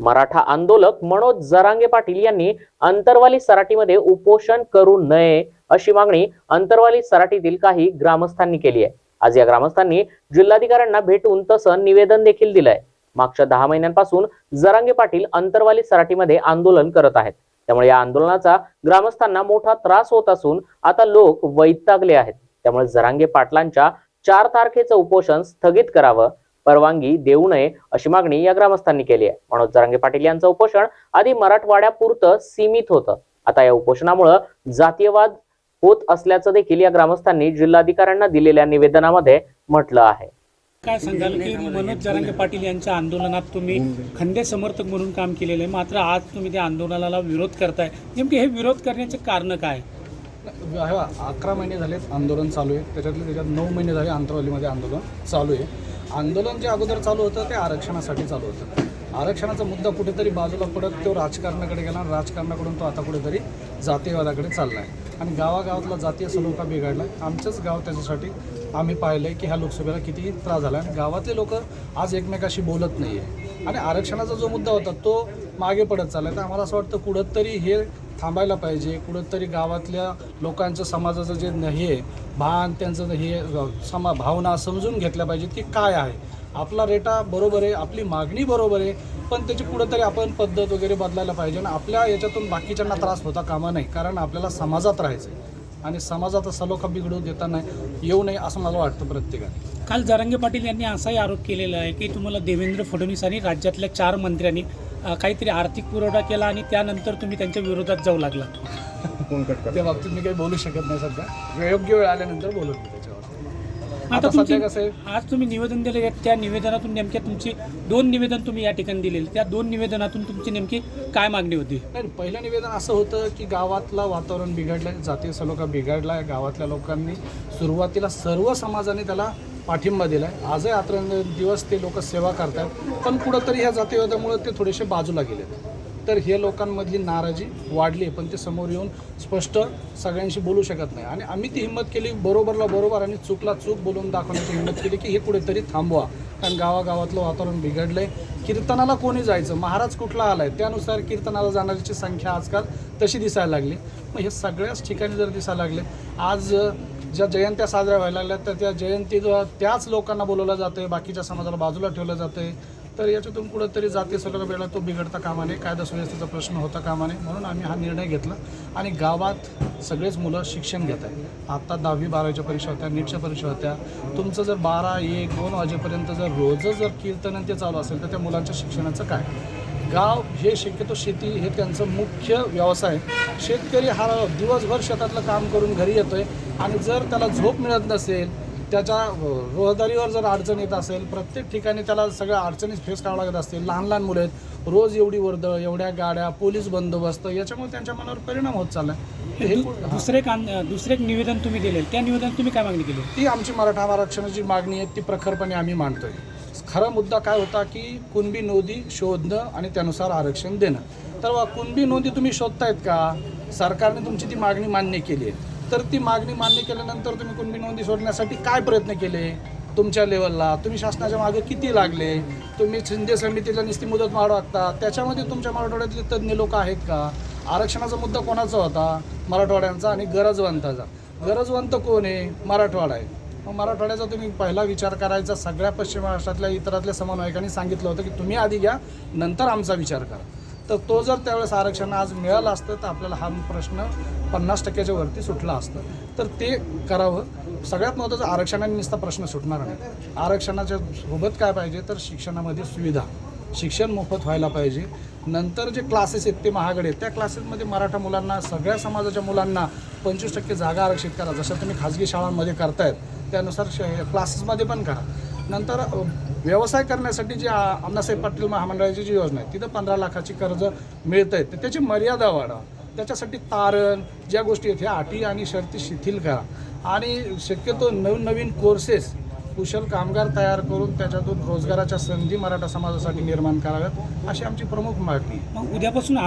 मराठा आंदोलक मनोज जरांगे पाटील यांनी अंतरवाली सराटीमध्ये उपोषण करू नये अशी मागणी अंतरवाली सराटीतील काही ग्रामस्थांनी केली आहे. आज या ग्रामस्थांनी जिल्हाधिकाऱ्यांना भेटून तसं निवेदन देखील दिलंय. मागच्या दहा महिन्यांपासून जरांगे पाटील अंतरवाली सराटीमध्ये आंदोलन करत आहेत. त्यामुळे या आंदोलनाचा ग्रामस्थांना मोठा त्रास होत असून आता लोक वैतागले आहेत. त्यामुळे जरांगे पाटलांच्या चार तारखेचं उपोषण स्थगित करावं परवानगी देऊ नये अशी मागणी या ग्रामस्थांनी केली आहे. मनोज जरांगे पाटील यांचं उपोषण आधी मराठवाड्यापुरतं सीमित होतं. आता या उपोषणामुळं जातीयवाद होत असल्याचं देखील या ग्रामस्थांनी जिल्हाधिकाऱ्यांना दिलेल्या निवेदनामध्ये म्हटलं आहे. काय सांगाल? की मनोज जरांगे पाटील यांच्या आंदोलनात तुम्ही खंदे समर्थक म्हणून काम केलेलं आहे. मात्र आज तुम्ही त्या आंदोलनाला विरोध करताय. नेमके हे विरोध करण्याचे कारण काय? हे अकरा महिने झालेत आंदोलन चालू आहे. त्याच्यातले त्याच्यात नऊ महिने झाले आंतरवालीमध्ये आंदोलन चालू आहे. आंदोलन जे अगोदर चालू होतं ते आरक्षणासाठी चालू होतं. आरक्षणाचा मुद्दा कुठेतरी बाजूला पडत तो राजकारणाकडे गेला आणि राजकारणाकडून तो आता कुठेतरी जातीयवादाकडे चालला आहे आणि गावागावातला जातीय सलोखा बिघडला. आहे आमचंच गाव त्याच्यासाठी आम्ही पाहिलं आहे की ह्या लोकसभेला किती त्रास झाला आणि गावातले लोक आज एकमेकाशी बोलत नाही आहे आणि आरक्षणाचा जो मुद्दा होता तो मागे पडत चालला तर आम्हाला असं वाटतं कुठंतरी हे थांबायला पाहिजे. कुठंतरी गावातल्या लोकांचं समाजाचं जे हे आहे, भान त्यांचं हे समा भावना समजून घेतल्या पाहिजेत की काय आहे. आपला रेटा बरोबर आहे आपली मागणी बरोबर आहे पण त्याची कुठंतरी आपण पद्धत वगैरे बदलायला पाहिजे आणि आपल्या याच्यातून बाकीच्यांना त्रास होता कामा नाही कारण आपल्याला समाजात राहायचं आहे आणि समाजाचा सलोखा बिघडू देता नाही येऊ नये असं मला वाटतं प्रत्येकाने. काल जरांगे पाटील यांनी असाही आरोप केलेला आहे की तुम्हाला देवेंद्र फडणवीस आणि राज्यातल्या चार मंत्र्यांनी काहीतरी आर्थिक पुरवठा केला आणि त्यानंतर तुम्ही त्यांच्या विरोधात जाऊ लागला. त्या बाबतीत मी काही बोलू शकत नाही सध्या. योग्य वेळ आल्यानंतर बोलू मी त्याच्यावर. आता तुमची सध्या कसं आहे? आज तुम्ही निवेदन दिले त्या निवेदनातून नेमक्या तुमची दोन निवेदन तुम्ही या ठिकाणी दिलेले. त्या दोन निवेदनातून तुमची नेमकी काय मागणी होती? नाही पहिलं निवेदन असं होतं की गावातलं वातावरण बिघडलं जातीय सलोखा बिघडला गावातल्या लोकांनी सुरुवातीला सर्व समाजाने त्याला पाठिंबा दिला आहे आजही आता दिवस ते लोक सेवा करतात पण कुठंतरी ह्या जातीयवादामुळे ते थोडेसे बाजूला गेलेत. तर हे लोकांमधली नाराजी वाढली पण ते समोर येऊन स्पष्ट सगळ्यांशी बोलू शकत नाही. आणि आम्ही ती हिंमत केली बरोबरला बरोबर आणि चूकला चूक बोलून दाखवण्याची हिंमत केली की हे कुठेतरी थांबवा. कारण गावागावातलं वातावरण बिघडलं आहे कीर्तनाला कोणी जायचं? महाराज कुठला आला आहे त्यानुसार कीर्तनाला जाणाऱ्याची संख्या आजकाल तशी दिसायला लागली. मग हे सगळ्याच ठिकाणी जर दिसायला लागले आज ज्या जयंत्या साजऱ्या व्हायला लागल्या तर त्या जयंती त्याच लोकांना बोलवलं जातं बाकीच्या समाजाला बाजूला ठेवलं जातं तर याच्यातून कुठंतरी जाती सगळं वेळा तो बिघडता कामा नये कायदा सुव्यवस्थेचा प्रश्न होता कामा नये म्हणून आम्ही हा निर्णय घेतला. आणि गावात सगळेच मुलं शिक्षण घेत आहेत. आत्ता दहावी बारावीच्या परीक्षा होत्या नीटच्या परीक्षा होत्या. तुमचं जर बारा एक दोन वाजेपर्यंत जर रोजच जर कीर्तन ते चालू असेल तर त्या मुलांच्या शिक्षणाचं काय? गाव हे शक्यतो शेती हे त्यांचं मुख्य व्यवसाय. शेतकरी हा दिवसभर शेतातलं काम करून घरी येतोय आणि जर त्याला झोप मिळत नसेल त्याच्या रहदारीवर जर अडचण येत असेल प्रत्येक ठिकाणी त्याला सगळ्या अडचणी फेस करावं लागत असतील लहान लहान मुलं आहेत. रोज एवढी वर्दळ एवढ्या गाड्या पोलीस बंदोबस्त याच्यामुळे त्यांच्या मनावर परिणाम होत चालला आहे हे. दुसरे आन- दुसरे एक निवेदन तुम्ही दिले त्या निवेदन तुम्ही काय मागणी केली? ती आमची मराठा आरक्षणाची मागणी आहे. ती प्रखरपणे आम्ही मांडतोय. खरा मुद्दा काय होता की कुणबी नोंदी शोधणं आणि त्यानुसार आरक्षण देणं. तर वा कुणबी नोंदी तुम्ही शोधतायत का? सरकारने तुमची ती मागणी मान्य केली आहे. तर ती मागणी मान्य केल्यानंतर तुम्ही कुणबी नोंदी शोधण्यासाठी काय प्रयत्न केले? तुमच्या लेवलला. तुम्ही शासनाच्या मागे किती लागले? तुम्ही शिंदे समितीला निस्ती मुदत वाढवता त्याच्यामध्ये तुमच्या मराठवाड्यातले तज्ज्ञ लोक आहेत का? आरक्षणाचा मुद्दा कोणाचा होता? मराठवाड्यांचा आणि गरजवंताचा. गरजवंत कोण आहे? मराठवाडा आहे. मग मराठवाड्याचा तुम्ही पहिला विचार करायचा सगळ्या पश्चिम महाराष्ट्रातल्या इतरातल्या समन्वयकांनी सांगितलं होतं की तुम्ही आधी घ्या नंतर आमचा विचार करा. तर तो जर त्यावेळेस आरक्षण आज मिळालं असतं तर आपल्याला हा प्रश्न पन्नास टक्क्याच्या वरती सुटला असतं. तर ते करावं. सगळ्यात महत्त्वाचं आरक्षणाने नुसता प्रश्न सुटणार नाही. आरक्षणाच्या सोबत काय पाहिजे? तर शिक्षणामध्ये सुविधा. शिक्षण मोफत व्हायला पाहिजे. नंतर जे क्लासेस आहेत ते महागडे आहेत. त्या क्लासेसमध्ये मराठा मुलांना सगळ्या समाजाच्या मुलांना पंचवीस टक्के जागा आरक्षित करा. जसं तुम्ही खाजगी शाळांमध्ये करतायत त्यानुसार श क्लासेसमध्ये पण करा. नंतर व्यवसाय करण्यासाठी जी अण्णासाहेब पाटील महामंडळाची जी योजना आहे तिथं पंधरा लाखाची कर्ज मिळत आहेत तर त्याची मर्यादा वाढवा त्याच्यासाठी तारण ज्या गोष्टी आहेत ह्या अटी आणि शर्ती शिथिल करा. आणि शक्यतो नवनवीन कोर्सेस कुशल कामगार तयार करून त्याच्यातून रोजगाराच्या संधी मराठा समाजासाठी निर्माण कराव्यात अशी आमची प्रमुख मागणी मग उद्यापासून